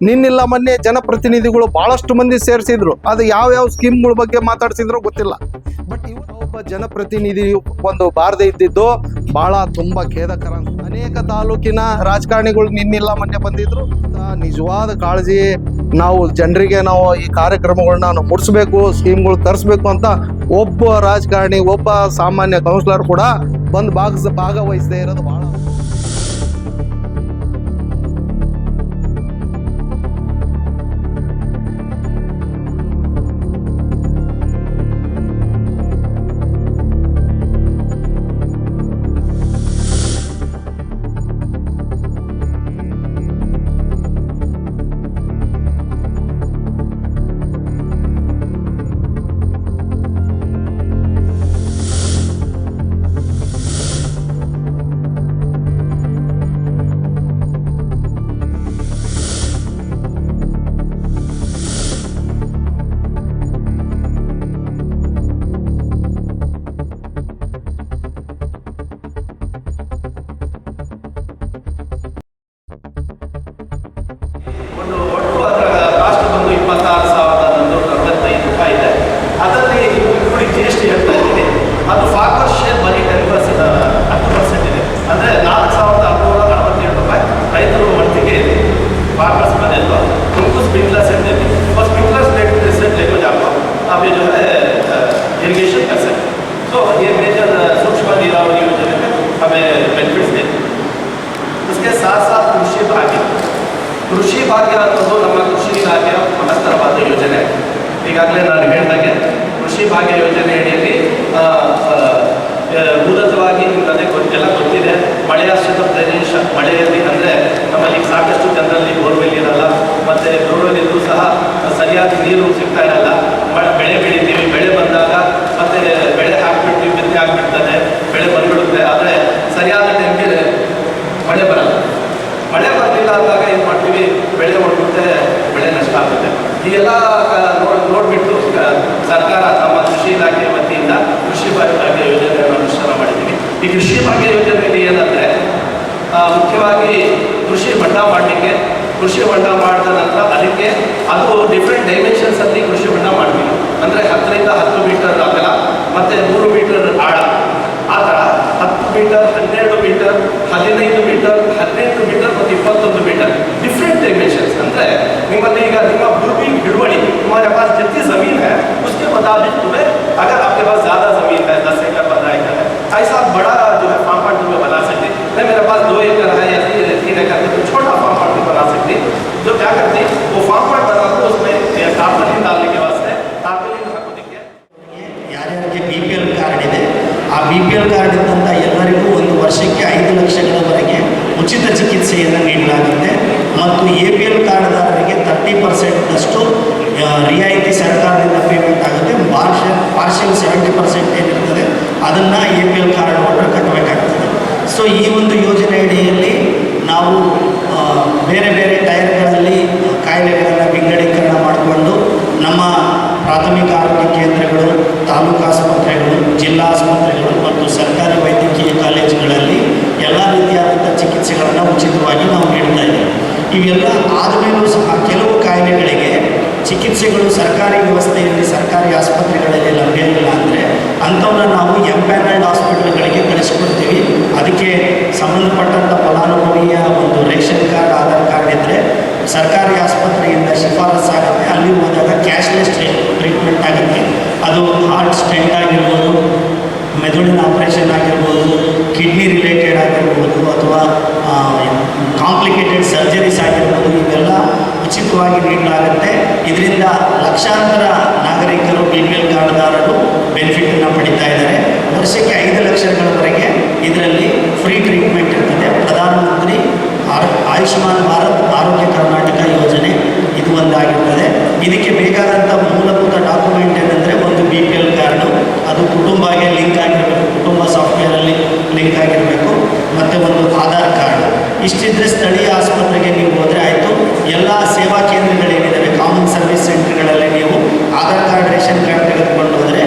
ನಿನ್ನಿಲ್ಲ ಮೊನ್ನೆ ಜನಪ್ರತಿನಿಧಿಗಳು ಬಹಳಷ್ಟು ಮಂದಿ ಸೇರಿಸಿದ್ರು. ಅದು ಯಾವ ಯಾವ ಸ್ಕೀಮ್ಗಳ ಬಗ್ಗೆ ಮಾತಾಡ್ಸಿದ್ರು ಗೊತ್ತಿಲ್ಲ. ಬಟ್ ಇವನು ಒಬ್ಬ ಜನಪ್ರತಿನಿಧಿ ಒಂದು ಬಾರದೆ ಇದ್ದಿದ್ದು ಬಹಳ ತುಂಬಾ ಖೇದಕರ. ಅನೇಕ ತಾಲೂಕಿನ ರಾಜಕಾರಣಿಗಳು ನಿನ್ನಿಲ್ಲ ಮೊನ್ನೆ ಬಂದಿದ್ರು. ನಿಜವಾದ ಕಾಳಜಿ ನಾವು ಜನರಿಗೆ ನಾವು ಈ ಕಾರ್ಯಕ್ರಮಗಳನ್ನ ನಾವು ಮುಡಿಸ್ಬೇಕು, ಸ್ಕೀಮ್ಗಳು ತರಿಸ್ಬೇಕು ಅಂತ ಒಬ್ಬ ರಾಜಕಾರಣಿ, ಒಬ್ಬ ಸಾಮಾನ್ಯ ಕೌನ್ಸಿಲರ್ ಕೂಡ ಬಂದು ಭಾಗ ಭಾಗವಹಿಸದೇ ಇರೋದು ಬಹಳ ಮಳೆಯಾಶ್ರಿತ ಪ್ರದೇಶ, ಮಳೆಯಲ್ಲಿ ಅಂದರೆ ನಮ್ಮಲ್ಲಿ ಸಾಕಷ್ಟು ಜನರಲ್ಲಿ ಬೋರ್ವೆಲ್ ಇರಲ್ಲ, ಮತ್ತು ಬೋರ್ವೆಲ್ ಇದ್ರೂ ಸಹ ಸರಿಯಾದ ನೀರು ಸಿಗ್ತಾ ಇರಲ್ಲ. ಬೆಳೆ ಬೆಳಿತೀವಿ, ಬೆಳೆ ಬಂದಾಗ ಮತ್ತೆ ಬೆಳೆ ಹಾಕ್ಬಿಡ್ತೀವಿ ಬಿತ್ತನೆ ಹಾಕ್ಬಿಡ್ತಾನೆ ಬೆಳೆ ಬಂದ್ಬಿಡುತ್ತೆ. ಆದರೆ ಸರಿಯಾದ ಟೈಮ್ಗೆ ಮಳೆ ಬರಲ್ಲ. ಮಳೆ ಬರಲಿಲ್ಲ ಅಂದಾಗ ಏನು ಮಾಡ್ತೀವಿ? ಬೆಳೆ ಹೊಡ್ಬಿಟ್ಟೆ ಬೆಳೆ ನಷ್ಟ ಆಗುತ್ತೆ. ಈ ನೋಡ್ ನೋಡಿಬಿಟ್ಟು ಸರ್ಕಾರ ನಮ್ಮ ಕೃಷಿ ಇಲಾಖೆ ವತಿಯಿಂದ ಕೃಷಿ ಭಾಗ್ಯ ಯೋಜನೆಯನ್ನು ಅನುಷ್ಠಾನ ಮಾಡಿದ್ದೀವಿ ಈ ಕೃಷಿ ಭಾಗ್ಯ ಯೋಜನೆಯಲ್ಲಿ ಏನಂದರೆ ಮುಖ್ಯವಾಗಿ ಕೃಷಿ ಹೊಂಡ ಮಾಡಲಿಕ್ಕೆ ಕೃಷಿ ಹೊಂಡ ಮಾಡಿದ ನಂತರ ಅದಕ್ಕೆ ಅದು ಡಿಫ್ರೆಂಟ್ ಡೈಮೆನ್ಷನ್ಸಲ್ಲಿ ಕೃಷಿ ಹೊಂಡ ಮಾಡಬೇಕು ಅಂದರೆ ಹತ್ತರಿಂದ ಹತ್ತು ಮೀಟರ್ ಅಗಲ ಮತ್ತೆ ಮೂರು ಮೀಟರ್ ಆಳ. ಆತರ ಹತ್ತು ಮೀಟರ್ ಹನ್ನೆರಡು ಮೀಟರ್ ಹದಿನೈದು ಚಿಕಿತ್ಸೆಯನ್ನು ನೀಡಲಾಗುತ್ತೆ ಮತ್ತು ಎ ಪಿ ಎಲ್ ಕಾರ್ಡ್ದಾರರಿಗೆ ತರ್ಟಿ ಪರ್ಸೆಂಟ್ನಷ್ಟು ರಿಯಾಯಿತಿ ಸರ್ಕಾರದಿಂದ ಪೇಮೆಂಟ್ ಆಗುತ್ತೆ. ಪಾರ್ಷಲ್ ಪಾರ್ಷಿಯಲ್ ಸೆವೆಂಟಿ ಪರ್ಸೆಂಟ್ ಏನಿರ್ತದೆ, ಅದನ್ನು A P L card holder ಕಟ್ಟಬೇಕಾಗ್ತದೆ. So ಈ ಒಂದು ಯೋಜನೆ ಅಡಿಯಲ್ಲಿ ನಾವು ಆ, ಬೇರೆ ಬೇರೆ ಟೈರ್ಗಳಲ್ಲಿ ಕಾಯಿಲೆಗಳನ್ನು ವಿಂಗಡೀಕರಣ ಮಾಡಿಕೊಂಡು ನಮ್ಮ ಪ್ರಾಥಮಿಕ ಆರೋಗ್ಯ ಕೇಂದ್ರಗಳು ತಾಲೂಕು ಆಸ್ಪತ್ರೆಗಳು ಜಿಲ್ಲಾ ಆಸ್ಪತ್ರೆಗಳು ಮತ್ತು ಸರ್ಕಾರಿ ವೈದ್ಯಕೀಯ ಕಾಲೇಜುಗಳಲ್ಲಿ ಎಲ್ಲ ರೀತಿಯಾದಂಥ ಚಿಕಿತ್ಸೆಗಳನ್ನು ಉಚಿತವಾಗಿ ನಾವು ನೀಡ್ತಾ ಇದ್ದೇವೆ ಇವೆಲ್ಲ ಆದಮೇಲೂ ಸಹ ಕೆಲವು ಕಾಯಿಲೆಗಳಿಗೆ ಚಿಕಿತ್ಸೆಗಳು ಸರ್ಕಾರಿ ವ್ಯವಸ್ಥೆಯಲ್ಲಿ ಸರ್ಕಾರಿ ಆಸ್ಪತ್ರೆಗಳಲ್ಲಿ ಲಭ್ಯ ಇಲ್ಲ ಅಂದರೆ ಅಂಥವನ್ನ ನಾವು ಎಂಪ್ಯಾನಲ್ಡ್ ಹಾಸ್ಪಿಟಲ್ಗಳಿಗೆ ಕಳಿಸ್ಕೊಡ್ತೀವಿ ಅದಕ್ಕೆ ಸಂಬಂಧಪಟ್ಟಂಥ ಫಲಾನುಭವಿಯ ಒಂದು ರೇಷನ್ ಕಾರ್ಡ್ ಆಧಾರ್ ಕಾರ್ಡ್ ಇದ್ದರೆ ಸರ್ಕಾರಿ ಆಸ್ಪತ್ರೆಯಿಂದ ಶಿಫಾರಸ್ ಆಗುತ್ತೆ ಅಲ್ಲಿ ಹೋದಾಗ ಕ್ಯಾಶ್ಲೆಸ್ ಟ್ರೀಟ್ಮೆಂಟ್ ಆಗುತ್ತೆ ಅದು ಹಾರ್ಟ್ ಸ್ಟೆಂಟ್ ಆಗಿರ್ಬೋದು ಮೆದುಳಿನ ಆಪರೇಷನ್ ಆಗಿರ್ಬೋದು ಕಿಡ್ನಿ ರಿಲೇಟೆಡ್ ಆಗಿರ್ಬೋದು ಅಥವಾ ಸರ್ಜರೀಸ್ ಆಗಿರ್ಬೋದು ಇವೆಲ್ಲ ಉಚಿತವಾಗಿ ನೀಡಲಾಗುತ್ತೆ. ಇದರಿಂದ ಲಕ್ಷಾಂತರ ನಾಗರಿಕರು ಬಿ ಪಿ ಎಲ್ ಕಾರ್ಡ್ದಾರರು ಬೆನಿಫಿಟನ್ನು ಪಡಿತಾ ಇದ್ದಾರೆ. ವರ್ಷಕ್ಕೆ ಐದು ಲಕ್ಷಗಳವರೆಗೆ ಇದರಲ್ಲಿ ಫ್ರೀ ಟ್ರೀಟ್ಮೆಂಟ್ ಇರ್ತದೆ. ಪ್ರಧಾನಮಂತ್ರಿ ಆಯುಷ್ಮಾನ್ ಭಾರತ್ ಆರೋಗ್ಯ ಕರ್ನಾಟಕ ಯೋಜನೆ ಇದು ಒಂದಾಗಿರ್ತದೆ. ಇದಕ್ಕೆ ಬೇಕಾದಂಥ ಮೂಲಭೂತ ಡಾಕ್ಯುಮೆಂಟ್ ಏನಂದರೆ ಒಂದು ಬಿ ಪಿ ಎಲ್ ಕಾರ್ಡು ಅದು ಕುಟುಂಬಗೆ ಲಿಂಕ್ ಆಗಿರಬೇಕು. ಕುಟುಂಬ ಸಾಫ್ಟ್ವೇರಲ್ಲಿ ಲಿಂಕ್ ಆಗಿರಬೇಕು. ಮತ್ತು ಒಂದು ಆಧಾರ್ ಕಾರ್ಡ್ ಇಷ್ಟಿದ್ರೆ ಸ್ಥಳೀಯ ಆಸ್ಪತ್ರೆಗೆ ನೀವು ಹೋದರೆ ಆಯಿತು ಎಲ್ಲ ಸೇವಾ ಕೇಂದ್ರಗಳೇನಿದ್ದಾವೆ ಕಾಮನ್ ಸರ್ವಿಸ್ ಸೆಂಟರ್ಗಳಲ್ಲಿ ನೀವು ಆಧಾರ್ ಕಾರ್ಡ್ ರೇಷನ್ ಕಾರ್ಡ್ ತೆಗೆದುಕೊಂಡು ಹೋದರೆ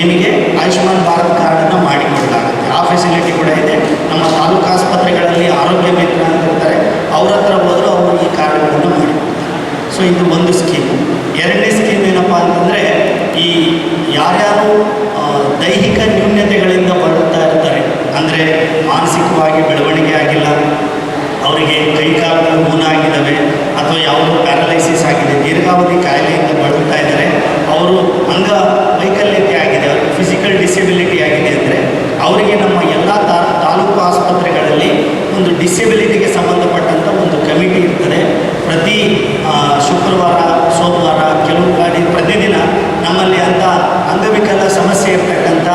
ನಿಮಗೆ ಆಯುಷ್ಮಾನ್ ಭಾರತ್ ಕಾರ್ಡನ್ನು ಮಾಡಿಕೊಡಲಾಗುತ್ತೆ ಆ ಫೆಸಿಲಿಟಿ ಕೂಡ ಇದೆ ನಮ್ಮ ತಾಲೂಕು ಆಸ್ಪತ್ರೆಗಳಲ್ಲಿ ಆರೋಗ್ಯ ಮಿತ್ರ ಅಂತ ಇರ್ತಾರೆ ಅವ್ರ ಹತ್ರ ಹೋದರೂ ಅವರು ಈ ಕಾರ್ಡ್ಗಳನ್ನು ಮಾಡಿಕೊಡ್ತಾರೆ ಸೊ ಇದು ಒಂದು ಸ್ಕೀಮು ಎರಡನೇ ಸ್ಕೀಮ್ ಏನಪ್ಪ ಅಂತಂದರೆ ಈ ಯಾರ್ಯಾರು ದೈಹಿಕ ನ್ಯೂನ್ಯತೆಗಳಿಂದ ಬಳಲ್ತಾ ಇರ್ತಾರೆ, ಅಂದರೆ ಮಾನಸಿಕವಾಗಿ ಬೆಳವಣಿಗೆ ಆಗಿಲ್ಲ, ಅವರಿಗೆ ಕೈಕಾಲುಗಳು ಊನ ಆಗಿದ್ದಾವೆ ಅಥವಾ ಯಾವುದೋ ಪ್ಯಾರಲೈಸಿಸ್ ಆಗಿದೆ, ದೀರ್ಘಾವಧಿ ಕಾಯಿಲೆಯಿಂದ ಬಳಲ್ತಾ ಇದ್ದಾರೆ, ಅವರು ಅಂಗ ವೈಕಲ್ಯತೆ ಆಗಿದೆ ಫಿಸಿಕಲ್ ಡಿಸೆಬಿಲಿಟಿ ಆಗಿದೆ ಅಂದರೆ ಅವರಿಗೆ ನಮ್ಮ ಎಲ್ಲ ತಾಲೂಕು ಆಸ್ಪತ್ರೆಗಳಲ್ಲಿ ಒಂದು ಡಿಸೆಬಿಲಿಟಿಗೆ ಸಂಬಂಧಪಟ್ಟಂಥ ಒಂದು ಕಮಿಟಿ ಇರ್ತದೆ ಪ್ರತಿ ಆ, ಶುಕ್ರವಾರ ಸೋಮವಾರ ಕೆಲವು ಗಾಡಿ ಪ್ರತಿದಿನ ನಮ್ಮಲ್ಲಿ ಅಂತ ಅಂಗವಿಕಲ ಸಮಸ್ಯೆ ಇರ್ತಕ್ಕಂಥ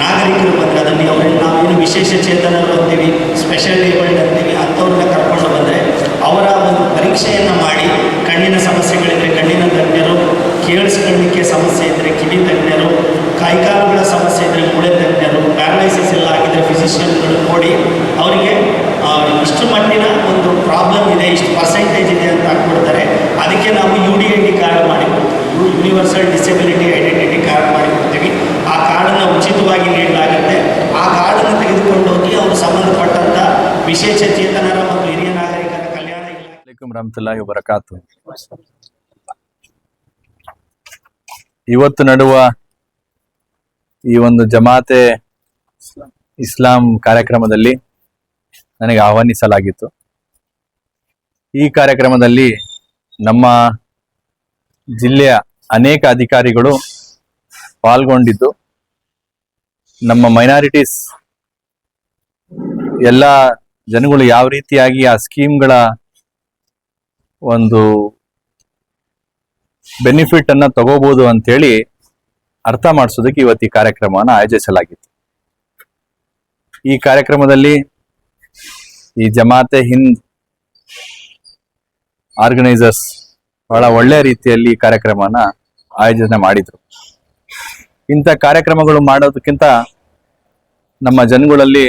ನಾಗರಿಕರು ಬಂದರೆ ಅದನ್ನು ಅವ್ರನ್ನ ನಾವೇನು ವಿಶೇಷ ಚೇತನರು ಅಂತೀವಿ ಸ್ಪೆಷಲ್ ಏಬಲ್ಡ್ ಅಂತೀವಿ ಅಂಥವ್ರನ್ನ ಕರ್ಕೊಂಡು ಬಂದರೆ ಅವರ ಒಂದು ಪರೀಕ್ಷೆಯನ್ನು ಮಾಡಿ ಕಣ್ಣಿನ ಸಮಸ್ಯೆಗಳಿದ್ದರೆ ಕಣ್ಣಿನ ತಜ್ಞರು, ಕೇಳಿಸ್ಕೊಳ್ಳಿಕ್ಕೆ ಸಮಸ್ಯೆ ಇದ್ದರೆ ಕಿವಿ ತಜ್ಞರು, ಕೈಕಾಲುಗಳ ಸಮಸ್ಯೆ ಇದ್ದರೆ ಮೂಳೆ ತಜ್ಞರು ಪ್ಯಾರಲೈಸಿಸ್ ಎಲ್ಲ ಆಗಿದ್ದರೆ ಫಿಸಿಷಿಯನ್ಗಳು ನೋಡಿ ಅವರಿಗೆ ಇಷ್ಟು ಮಟ್ಟಿನ ಒಂದು ಪ್ರಾಬ್ಲಮ್ ಇದೆ, ಇಷ್ಟು ಪರ್ಸೆಂಟೇಜ್ ಇದೆ ಅಂತ ಹಾಕ್ಬಿಡ್ತಾರೆ ಅದಕ್ಕೆ ನಾವು U D I D card ಮಾಡಿಕೊಡ್ತೀವಿ ಯೂನಿವರ್ಸಲ್ ಡಿಸೆಬಿಲಿಟಿ ಐಡೆಂಟಿಟಿ ಕಾರ್ಡ್ ಮಾಡಿಕೊಡ್ತೀವಿ ಆ ಕಾರ್ಡನ್ನು ಉಚಿತವಾಗಿ ನೀಡಲಾಗುತ್ತೆ ಆ ಕಾರ್ಡನ್ನು ತೆಗೆದುಕೊಂಡು ಹೋಗಿ ಅವರು ಸಂಬಂಧಪಟ್ಟಂಥ ವಿಶೇಷ ಚೇತನರ ಮತ್ತು ಹಿರಿಯ ನಾಗರಿಕರ ಕಲ್ಯಾಣ ಇಲಾಖೆ. ವಬರಕಾತು. ಇವತ್ತು ನಡುವ ಈ ಒಂದು ಜಮಾತೆ ಇಸ್ಲಾಂ ಕಾರ್ಯಕ್ರಮದಲ್ಲಿ ನನಗೆ ಆಹ್ವಾನಿಸಲಾಗಿತ್ತು. ಈ ಕಾರ್ಯಕ್ರಮದಲ್ಲಿ ನಮ್ಮ ಜಿಲ್ಲೆಯ ಅನೇಕ ಅಧಿಕಾರಿಗಳು ಪಾಲ್ಗೊಂಡಿದ್ದು, ನಮ್ಮ ಮೈನಾರಿಟೀಸ್ ಎಲ್ಲ ಜನಗಳು ಯಾವ ರೀತಿಯಾಗಿ ಆ ಸ್ಕೀಮ್ಗಳ ಒಂದು ಬೆನಿಫಿಟ್ ಅನ್ನ ತಗೋಬಹುದು ಅಂತೇಳಿ ಅರ್ಥ ಮಾಡಿಸೋದಕ್ಕೆ ಇವತ್ತು ಈ ಕಾರ್ಯಕ್ರಮವನ್ನು ಆಯೋಜಿಸಲಾಗಿತ್ತು. ಈ ಕಾರ್ಯಕ್ರಮದಲ್ಲಿ ಈ ಜಮಾತೆ ಹಿಂದ್ ಆರ್ಗನೈಸರ್ಸ್ ಬಹಳ ಒಳ್ಳೆ ರೀತಿಯಲ್ಲಿ ಈ ಕಾರ್ಯಕ್ರಮನ ಆಯೋಜನೆ ಮಾಡಿದ್ರು. ಇಂಥ ಕಾರ್ಯಕ್ರಮಗಳು ಮಾಡೋದಕ್ಕಿಂತ ನಮ್ಮ ಜನಗಳಲ್ಲಿ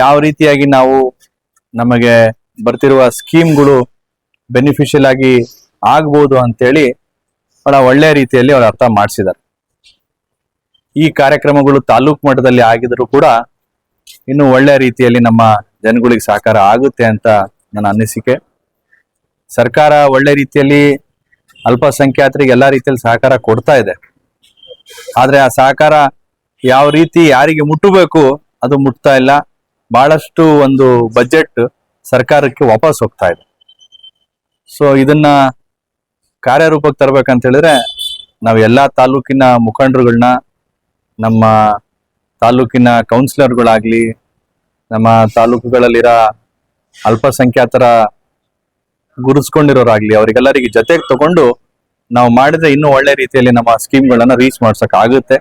ಯಾವ ರೀತಿಯಾಗಿ ನಾವು ನಮಗೆ ಬರ್ತಿರುವ ಸ್ಕೀಮ್ಗಳು ಬೆನಿಫಿಷಿಯಲ್ ಆಗಿ ಆಗ್ಬೋದು ಅಂತೇಳಿ ಬಹಳ ಒಳ್ಳೆಯ ರೀತಿಯಲ್ಲಿ ಅವರು ಅರ್ಥ ಮಾಡಿಸಿದ್ದಾರೆ. ಈ ಕಾರ್ಯಕ್ರಮಗಳು ತಾಲೂಕು ಮಟ್ಟದಲ್ಲಿ ಆಗಿದ್ರು ಕೂಡ ಇನ್ನು ಒಳ್ಳೆಯ ರೀತಿಯಲ್ಲಿ ನಮ್ಮ ಜನಗಳಿಗೆ ಸಹಕಾರ ಆಗುತ್ತೆ ಅಂತ ನನ್ನ ಅನಿಸಿಕೆ. ಸರ್ಕಾರ ಒಳ್ಳೆ ರೀತಿಯಲ್ಲಿ ಅಲ್ಪಸಂಖ್ಯಾತರಿಗೆ ಎಲ್ಲ ರೀತಿಯಲ್ಲಿ ಸಹಕಾರ ಕೊಡ್ತಾ ಇದೆ. ಆದರೆ ಆ ಸಹಕಾರ ಯಾವ ರೀತಿ ಯಾರಿಗೆ ಮುಟ್ಟಬೇಕು ಅದು ಮುಟ್ತಾ ಇಲ್ಲ. ಬಹಳಷ್ಟು ಒಂದು ಬಜೆಟ್ ಸರ್ಕಾರಕ್ಕೆ ವಾಪಸ್ ಹೋಗ್ತಾ ಇದೆ. ಸೊ ಇದನ್ನ ಕಾರ್ಯರೂಪಕ್ಕೆ ತರಬೇಕಂತ ಹೇಳಿದ್ರೆ, ನಾವು ಎಲ್ಲ ತಾಲೂಕಿನ ಮುಖಂಡರುಗಳನ್ನ ನಮ್ಮ ತಾಲೂಕಿನ ಕೌನ್ಸಿಲರ್ಗಳಾಗ್ಲಿ ನಮ್ಮ ತಾಲೂಕುಗಳಲ್ಲಿರೋ ಅಲ್ಪಸಂಖ್ಯಾತರ ಗುರುಸ್ಕೊಂಡಿರೋರಾಗ್ಲಿ ಅವರಿಗೆಲ್ಲರಿಗೆ ಜೊತೆಗೆ ತಗೊಂಡು ನಾವು ಮಾಡಿದ್ರೆ ಇನ್ನೂ ಒಳ್ಳೆ ರೀತಿಯಲ್ಲಿ ನಮ್ಮ ಸ್ಕೀಮ್ಗಳನ್ನ ರೀಚ್ ಮಾಡ್ಸಕ್ ಆಗುತ್ತೆ.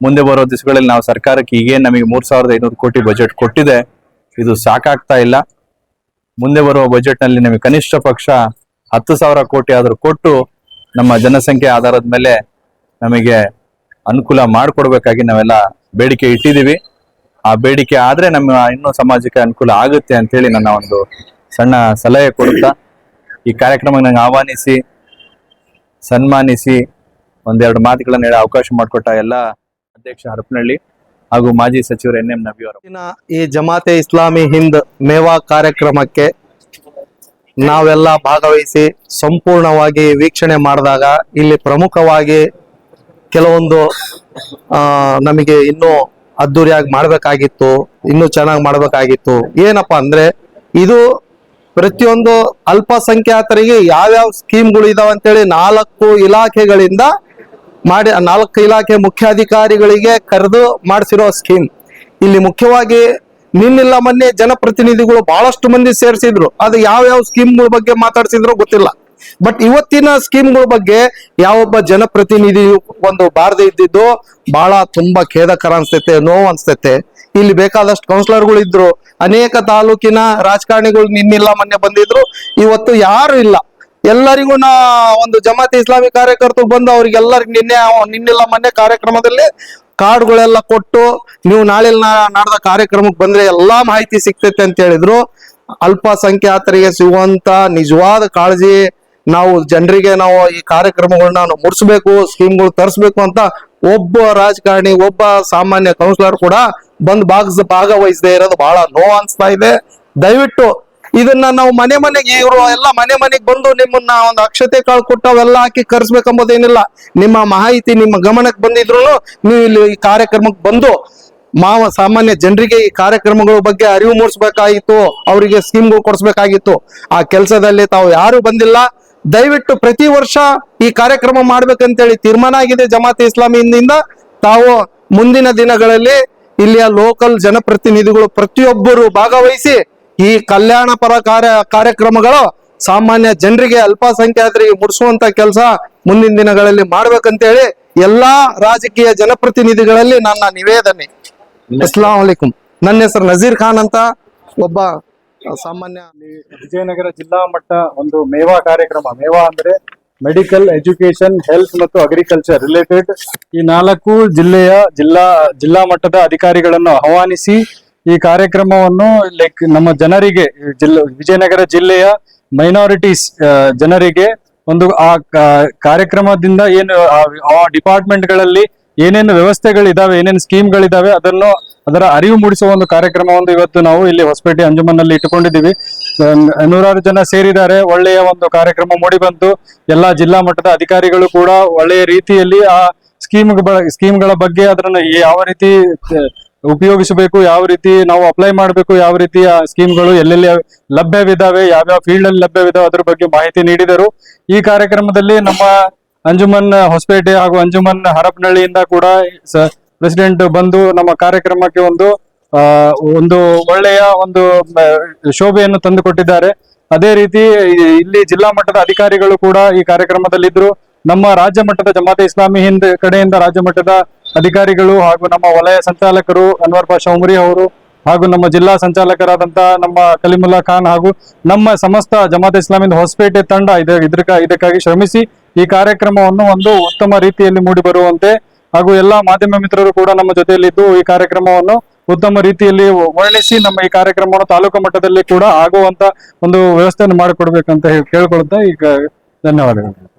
ಮುಂದೆ ಬರೋ ದಿವಸಗಳಲ್ಲಿ ನಾವು ಸರ್ಕಾರಕ್ಕೆ ಈಗೇನ್ ನಮಗೆ ಮೂರ್ ಸಾವಿರದ ಐನೂರು ಕೋಟಿ ಬಜೆಟ್ ಕೊಟ್ಟಿದೆ, ಇದು ಸಾಕಾಗ್ತಾ ಇಲ್ಲ. ಮುಂದೆ ಬರುವ ಬಜೆಟ್ನಲ್ಲಿ ನಮಗೆ ಕನಿಷ್ಠ ಪಕ್ಷ ಹತ್ತು ಸಾವಿರ ಕೋಟಿ ಆದರೂ ಕೊಟ್ಟು ನಮ್ಮ ಜನಸಂಖ್ಯೆ ಆಧಾರದ ಮೇಲೆ ನಮಗೆ ಅನುಕೂಲ ಮಾಡಿಕೊಡ್ಬೇಕಾಗಿ ನಾವೆಲ್ಲ ಬೇಡಿಕೆ ಇಟ್ಟಿದ್ದೀವಿ. ಆ ಬೇಡಿಕೆ ಆದ್ರೆ ನಮ್ಮ ಇನ್ನೂ ಸಮಾಜಕ್ಕೆ ಅನುಕೂಲ ಆಗುತ್ತೆ ಅಂತ ಹೇಳಿ ನನ್ನ ಒಂದು ಸಣ್ಣ ಸಲಹೆ ಕೊಡುತ್ತಾ, ಈ ಕಾರ್ಯಕ್ರಮಕ್ಕೆ ನಂಗೆ ಆಹ್ವಾನಿಸಿ, ಸನ್ಮಾನಿಸಿ, ಒಂದೆರಡು ಮಾತುಗಳನ್ನು ಹೇಳೋ ಅವಕಾಶ ಮಾಡಿಕೊಟ್ಟ ಎಲ್ಲ ಅಧ್ಯಕ್ಷ ಹರಪನಹಳ್ಳಿ ಹಾಗೂ ಮಾಜಿ ಸಚಿವರು ಎನ್ ಎಂ ನಬಿ ಅವರು ಈ ಜಮಾತೆ ಇಸ್ಲಾಮಿ ಹಿಂದ್ ಮೇವಾ ಕಾರ್ಯಕ್ರಮಕ್ಕೆ ನಾವೆಲ್ಲ ಭಾಗವಹಿಸಿ ಸಂಪೂರ್ಣವಾಗಿ ವೀಕ್ಷಣೆ ಮಾಡಿದಾಗ ಇಲ್ಲಿ ಪ್ರಮುಖವಾಗಿ ಕೆಲವೊಂದು ನಮಗೆ ಇನ್ನೂ ಅದ್ದೂರಿಯಾಗಿ ಮಾಡಬೇಕಾಗಿತ್ತು, ಇನ್ನೂ ಚೆನ್ನಾಗಿ ಮಾಡಬೇಕಾಗಿತ್ತು. ಏನಪ್ಪಾ ಅಂದ್ರೆ ಇದು ಪ್ರತಿಯೊಂದು ಅಲ್ಪಸಂಖ್ಯಾತರಿಗೆ ಯಾವ್ಯಾವ ಸ್ಕೀಮ್ಗಳು ಇದಾವೆ ಅಂತೇಳಿ ನಾಲ್ಕು ಇಲಾಖೆಗಳಿಂದ ಮಾಡಿ ನಾಲ್ಕು ಇಲಾಖೆ ಮುಖ್ಯಾಧಿಕಾರಿಗಳಿಗೆ ಕರೆದು ಮಾಡಿಸಿರೋ ಸ್ಕೀಮ್. ಇಲ್ಲಿ ಮುಖ್ಯವಾಗಿ ನಿನ್ನಿಲ್ಲ ಮೊನ್ನೆ ಜನಪ್ರತಿನಿಧಿಗಳು ಬಹಳಷ್ಟು ಮಂದಿ ಸೇರಿಸಿದ್ರು. ಅದು ಯಾವ ಯಾವ ಸ್ಕೀಮ್ಗಳ ಬಗ್ಗೆ ಮಾತಾಡ್ಸಿದ್ರು ಗೊತ್ತಿಲ್ಲ. ಬಟ್ ಇವತ್ತಿನ ಸ್ಕೀಮ್ಗಳ ಬಗ್ಗೆ ಯಾವೊಬ್ಬ ಜನಪ್ರತಿನಿಧಿ ಒಂದು ಬಾರದೆ ಇದ್ದಿದ್ದು ಬಹಳ ತುಂಬಾ ಖೇದಕರ ಅನ್ಸ್ತೈತೆ, ನೋವು ಅನ್ಸ್ತೈತೆ. ಇಲ್ಲಿ ಬೇಕಾದಷ್ಟು ಕೌನ್ಸಿಲರ್ಗಳು ಇದ್ರು. ಅನೇಕ ತಾಲೂಕಿನ ರಾಜಕಾರಣಿಗಳು ನಿನ್ನಿಲ್ಲ ಮೊನ್ನೆ ಬಂದಿದ್ರು. ಇವತ್ತು ಯಾರು ಇಲ್ಲ. ಎಲ್ಲರಿಗೂ ನಾ ಒಂದು ಜಮಾತ್ ಇಸ್ಲಾಮಿ ಕಾರ್ಯಕರ್ತರು ಬಂದು ಅವ್ರಿಗೆಲ್ಲರಿಗೂ ನಿನ್ನೆ ನಿನ್ನೆಲ್ಲ ಮೊನ್ನೆ ಕಾರ್ಯಕ್ರಮದಲ್ಲಿ ಕಾರ್ಡ್ಗಳೆಲ್ಲ ಕೊಟ್ಟು ನೀವು ನಾಳೆ ನಡೆದ ನಾಡ್ದ ಕಾರ್ಯಕ್ರಮಕ್ಕೆ ಬಂದ್ರೆ ಎಲ್ಲಾ ಮಾಹಿತಿ ಸಿಗ್ತೈತೆ ಅಂತ ಹೇಳಿದ್ರು. ಅಲ್ಪಸಂಖ್ಯಾತರಿಗೆ ಸಿಗುವಂತ ನಿಜವಾದ ಕಾಳಜಿ ನಾವು ಜನರಿಗೆ ನಾವು ಈ ಕಾರ್ಯಕ್ರಮಗಳನ್ನ ನಾವು ಮುಡಿಸ್ಬೇಕು, ಸ್ಕೀಮ್ಗಳು ತರಿಸ್ಬೇಕು ಅಂತ ಒಬ್ಬ ರಾಜಕಾರಣಿ, ಒಬ್ಬ ಸಾಮಾನ್ಯ ಕೌನ್ಸಿಲರ್ ಕೂಡ ಬಂದ್ ಭಾಗ ಭಾಗವಹಿಸದೆ ಇರೋದು ಬಹಳ ನೋವು ಅನ್ಸ್ತಾ ಇದೆ. ದಯವಿಟ್ಟು ಇದನ್ನ ನಾವು ಮನೆ ಮನೆಗೆ ಇವರು ಎಲ್ಲ ಮನೆ ಮನೆಗೆ ಬಂದು ನಿಮ್ಮನ್ನ ಒಂದು ಅಕ್ಷತೆ ಕಾಳು ಕೊಟ್ಟು ಅವೆಲ್ಲ ಹಾಕಿ ಕರ್ಸ್ಬೇಕಂಬೋದೇನಿಲ್ಲ ನಿಮ್ಮ ಮಾಹಿತಿ ನಿಮ್ಮ ಗಮನಕ್ಕೆ ಬಂದಿದ್ರು ನೀವು ಇಲ್ಲಿ ಈ ಕಾರ್ಯಕ್ರಮಕ್ಕೆ ಬಂದು ಮಾವ ಸಾಮಾನ್ಯ ಜನರಿಗೆ ಈ ಕಾರ್ಯಕ್ರಮಗಳ ಬಗ್ಗೆ ಅರಿವು ಮೂಡಿಸ್ಬೇಕಾಗಿತ್ತು, ಅವರಿಗೆ ಸ್ಕೀಮ್ಗಳು ಕೊಡಿಸ್ಬೇಕಾಗಿತ್ತು. ಆ ಕೆಲಸದಲ್ಲಿ ತಾವು ಯಾರು ಬಂದಿಲ್ಲ. ದಯವಿಟ್ಟು ಪ್ರತಿ ವರ್ಷ ಈ ಕಾರ್ಯಕ್ರಮ ಮಾಡ್ಬೇಕಂತೇಳಿ ತೀರ್ಮಾನ ಆಗಿದೆ ಜಮಾತ್ ಇಸ್ಲಾಮಿಯಿಂದ ತಾವು ಮುಂದಿನ ದಿನಗಳಲ್ಲಿ ಇಲ್ಲಿಯ ಲೋಕಲ್ ಜನಪ್ರತಿನಿಧಿಗಳು ಪ್ರತಿಯೊಬ್ಬರು ಭಾಗವಹಿಸಿ ಈ ಕಲ್ಯಾಣ ಪರ ಕಾರ್ಯ ಕಾರ್ಯಕ್ರಮಗಳು ಸಾಮಾನ್ಯ ಜನರಿಗೆ ಅಲ್ಪಸಂಖ್ಯಾತರಿಗೆ ಮುಡಿಸುವಂತ ಕೆಲಸ ಮುಂದಿನ ದಿನಗಳಲ್ಲಿ ಮಾಡ್ಬೇಕಂತೇಳಿ ಎಲ್ಲಾ ರಾಜಕೀಯ ಜನಪ್ರತಿನಿಧಿಗಳಲ್ಲಿ ನನ್ನ ನಿವೇದನೆ. ಅಸ್ಲಾಂ ವಲೈಕುಂ ನನ್ನ ಹೆಸರು ನಜೀರ್ ಖಾನ್ ಅಂತ ಒಬ್ಬ ಸಾಮಾನ್ಯ ವಿಜಯನಗರ ಜಿಲ್ಲಾ ಮಟ್ಟ ಒಂದು ಮೇವಾ ಕಾರ್ಯಕ್ರಮ. ಮೇವಾ ಅಂದ್ರೆ ಮೆಡಿಕಲ್ ಎಜುಕೇಶನ್ ಹೆಲ್ತ್ ಮತ್ತು ಅಗ್ರಿಕಲ್ಚರ್ ರಿಲೇಟೆಡ್ ಈ ನಾಲ್ಕು ಜಿಲ್ಲೆಯ ಜಿಲ್ಲಾ ಜಿಲ್ಲಾ ಮಟ್ಟದ ಅಧಿಕಾರಿಗಳನ್ನು ಆಹ್ವಾನಿಸಿ ಈ ಕಾರ್ಯಕ್ರಮವನ್ನು ಲೈಕ್ ನಮ್ಮ ಜನರಿಗೆ, ಜಿಲ್ಲೆ, ವಿಜಯನಗರ ಜಿಲ್ಲೆಯ ಮೈನಾರಿಟೀಸ್ ಜನರಿಗೆ ಒಂದು ಆ ಕಾರ್ಯಕ್ರಮದಿಂದ ಏನು, ಆ- ಡಿಪಾರ್ಟ್ಮೆಂಟ್ ಡಿಪಾರ್ಟ್ಮೆಂಟ್ಗಳಲ್ಲಿ ಏನೇನು ವ್ಯವಸ್ಥೆಗಳಿದಾವೆ, ಏನೇನು ಸ್ಕೀಮ್ಗಳಿದಾವೆ ಅದನ್ನು, ಅದರ ಅರಿವು ಮೂಡಿಸುವ ಒಂದು ಕಾರ್ಯಕ್ರಮವನ್ನು ಇವತ್ತು ನಾವು ಇಲ್ಲಿ ಹೊಸಪೇಟೆ ಅಂಜುಮನ್ನಲ್ಲಿ ಇಟ್ಟುಕೊಂಡಿದ್ದೀವಿ. ನೂರಾರು ಜನ ಸೇರಿದ್ದಾರೆ. ಒಳ್ಳೆಯ ಒಂದು ಕಾರ್ಯಕ್ರಮ ಮೂಡಿ ಬಂತು. ಎಲ್ಲಾ ಜಿಲ್ಲಾ ಮಟ್ಟದ ಅಧಿಕಾರಿಗಳು ಕೂಡ ಒಳ್ಳೆಯ ರೀತಿಯಲ್ಲಿ ಆ ಸ್ಕೀಮ್ ಸ್ಕೀಮ್ಗಳ ಬಗ್ಗೆ ಅದರನ್ನು ಯಾವ ರೀತಿ ಉಪಯೋಗಿಸಬೇಕು, ಯಾವ ರೀತಿ ನಾವು ಅಪ್ಲೈ ಮಾಡಬೇಕು, ಯಾವ ರೀತಿಯ ಸ್ಕೀಮ್ಗಳು ಎಲ್ಲೆಲ್ಲಿ ಲಭ್ಯವಿದ್ದಾವೆ ಯಾವ್ಯಾವ ಫೀಲ್ಡ್ ಅಲ್ಲಿ ಲಭ್ಯವಿದಾವೆ ಅದ್ರ ಬಗ್ಗೆ ಮಾಹಿತಿ ನೀಡಿದರು. ಈ ಕಾರ್ಯಕ್ರಮದಲ್ಲಿ ನಮ್ಮ ಅಂಜುಮನ್ ಹೊಸಪೇಟೆ ಹಾಗೂ ಅಂಜುಮನ್ ಹರಪನಹಳ್ಳಿಯಿಂದ ಕೂಡ ಪ್ರೆಸಿಡೆಂಟ್ ಬಂದು ನಮ್ಮ ಕಾರ್ಯಕ್ರಮಕ್ಕೆ ಒಂದು ಒಂದು ಒಳ್ಳೆಯ ಒಂದು ಶೋಭೆಯನ್ನು ತಂದುಕೊಟ್ಟಿದ್ದಾರೆ. ಅದೇ ರೀತಿ ಇಲ್ಲಿ ಜಿಲ್ಲಾ ಮಟ್ಟದ ಅಧಿಕಾರಿಗಳು ಕೂಡ ಈ ಕಾರ್ಯಕ್ರಮದಲ್ಲಿದ್ದರು. ನಮ್ಮ ರಾಜ್ಯ ಮಟ್ಟದ ಜಮಾತೆ ಇಸ್ಲಾಮಿ ಹಿಂದ್ ಕಡೆಯಿಂದ ರಾಜ್ಯ ಮಟ್ಟದ ಅಧಿಕಾರಿಗಳು ಹಾಗೂ ನಮ್ಮ ವಲಯ ಸಂಚಾಲಕರು ಅನ್ವರ್ ಪಾಷಾ ಉಮರಿ ಅವರು ಹಾಗೂ ನಮ್ಮ ಜಿಲ್ಲಾ ಸಂಚಾಲಕರಾದಂತಹ ನಮ್ಮ ಕಲಿಮುಲ್ಲಾ ಖಾನ್ ಹಾಗೂ ನಮ್ಮ ಸಮಸ್ತ ಜಮಾತ್ ಇಸ್ಲಾಮಿಂದ ಹೊಸಪೇಟೆ ತಂಡ ಇದ ಇದಕ್ಕ ಇದಕ್ಕಾಗಿ ಶ್ರಮಿಸಿ ಈ ಕಾರ್ಯಕ್ರಮವನ್ನು ಒಂದು ಉತ್ತಮ ರೀತಿಯಲ್ಲಿ ಮೂಡಿ ಬರುವಂತೆ ಹಾಗೂ ಎಲ್ಲಾ ಮಾಧ್ಯಮ ಮಿತ್ರರು ಕೂಡ ನಮ್ಮ ಜೊತೆಯಲ್ಲಿದ್ದು ಈ ಕಾರ್ಯಕ್ರಮವನ್ನು ಉತ್ತಮ ರೀತಿಯಲ್ಲಿ ವರ್ಣಿಸಿ ನಮ್ಮ ಈ ಕಾರ್ಯಕ್ರಮವನ್ನು ತಾಲೂಕು ಮಟ್ಟದಲ್ಲಿ ಕೂಡ ಆಗುವಂತ ಒಂದು ವ್ಯವಸ್ಥೆಯನ್ನು ಮಾಡಿಕೊಡ್ಬೇಕಂತ ಹೇಳಿ ಕೇಳ್ಕೊಳ್ತಾ ಈಗ ಧನ್ಯವಾದಗಳು.